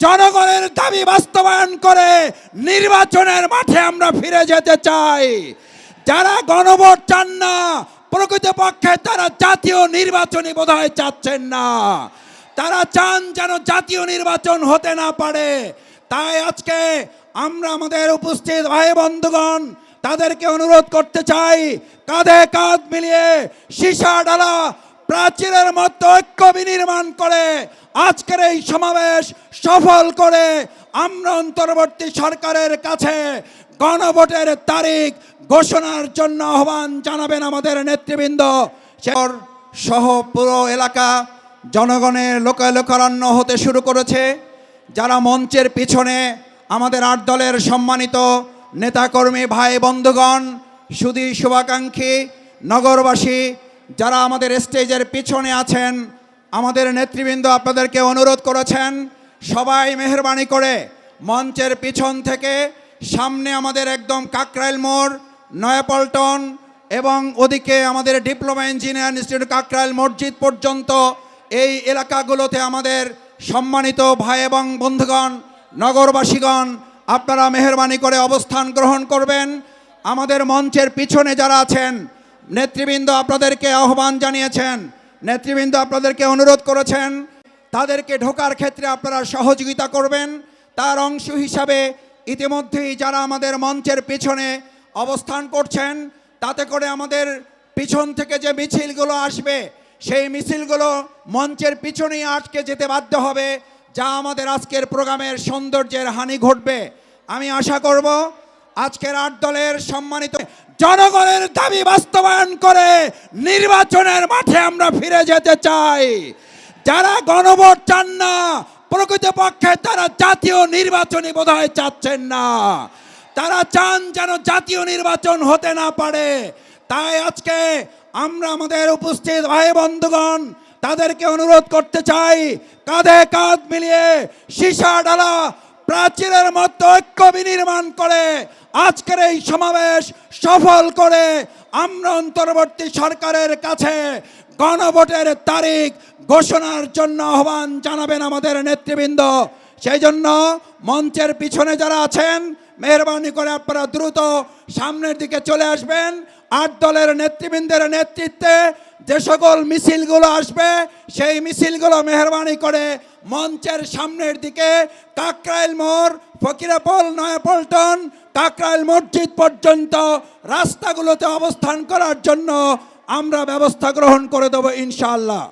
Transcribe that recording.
জনগণের দাবি বাস্তবায়ন করে নির্বাচনের মাঠে আমরা ফিরে যেতে চাই। যারা গণভোট চান না, প্রকৃতপক্ষে তারা জাতীয় নির্বাচনী বোধহয় চাচ্ছেন না। তারা চান যেন জাতীয় নির্বাচন হতে না পারে। তাই আজকে আমরা আমাদের উপস্থিত ভাই বন্ধুগণ, তাদেরকে অনুরোধ করতে চাই, কাঁধে কাঁধ মিলিয়ে সীসা ডালা প্রাচীরের মতো ঐক্য বিনির্মাণ করে আজকের এই সমাবেশ সফল করে আমরা অন্তর্বর্তী সরকারের কাছে গণভোটের তারিখ ঘোষণার জন্য আহ্বান জানাবেন আমাদের নেতৃবৃন্দ। সহ পুরো এলাকা জনগণের লোকালোকারণ্য হতে শুরু করেছে। যারা মঞ্চের পিছনে আমাদের আট দলের সম্মানিত নেতাকর্মী, ভাই, বন্ধুগণ, সুদী, শুভাকাঙ্ক্ষী, নগরবাসী যারা আমাদের স্টেজের পিছনে আছেন, আমাদের নেতৃবৃন্দ আপনাদেরকে অনুরোধ করেছেন, সবাই মেহরবানি করে মঞ্চের পিছন থেকে সামনে আমাদের একদম কাকরাইল মোড়, নয়াপল্টন এবং ওদিকে আমাদের ডিপ্লোমা ইঞ্জিনিয়ার ইনস্টিটিউট কাকরাইল মসজিদ পর্যন্ত এই এলাকাগুলোতে আমাদের সম্মানিত ভাই এবং বন্ধুগণ, নগরবাসীগণ, আপনারা মেহরবানি করে অবস্থান গ্রহণ করবেন। আমাদের মঞ্চের পিছনে যারা আছেন নেতৃবৃন্দ আপনাদেরকে আহ্বান জানিয়েছেন, নেতৃবৃন্দ আপনাদেরকে অনুরোধ করেছেন, তাদেরকে ঢোকার ক্ষেত্রে আপনারা সহযোগিতা করবেন। তার অংশ হিসাবে ইতিমধ্যেই যারা আমাদের মঞ্চের পিছনে অবস্থান করছেন, তাতে করে আমাদের পিছন থেকে যে মিছিলগুলো আসবে, সেই মিছিলগুলো মঞ্চের পিছনেই আটকে যেতে বাধ্য হবে, যা আমাদের আজকের প্রোগ্রামের সৌন্দর্যের হানি ঘটবে। আমি আশা করব আজকের আট দলের সম্মানিত জনগণের দাবি বাস্তবায়ন করে নির্বাচনের মাঠে আমরা ফিরে যেতে চাই। যারা গণভোট চান না, প্রকৃতপক্ষে তারা জাতীয় নির্বাচনী বোধহয় চাচ্ছেন না। তারা চান যেন জাতীয় নির্বাচন হতে না পারে। তাই আজকে আমরা আমাদের উপস্থিত ভাই বন্ধুগণ, তাদেরকে অনুরোধ করতে চাই, কাঁধে কাঁধ মিলিয়ে সীসা ডালা প্রাচীরের মতো ঐক্য বিনির্মাণ করে আজকের এই সমাবেশ সফল করে আমরা অন্তর্বর্তী সরকারের কাছে গণভোটের তারিখ ঘোষণার জন্য আহ্বান জানাবেন আমাদের নেতৃবৃন্দ। সেই জন্য মঞ্চের পিছনে যারা আছেন, মেহরবানি করে আপনারা দ্রুত সামনের দিকে চলে আসবেন। আট দলের নেতৃবৃন্দের নেতৃত্বে যে সকল মিছিলগুলো আসবে, সেই মিছিলগুলো মেহরবানি করে মঞ্চের সামনের দিকে কাকরাইল মোড়, ফকিরাপল, নয়াপল্টন, কাকরাইল মসজিদ পর্যন্ত রাস্তাগুলোতে অবস্থান করার জন্য আমরা ব্যবস্থা গ্রহণ করে দেবো ইনশাআল্লাহ।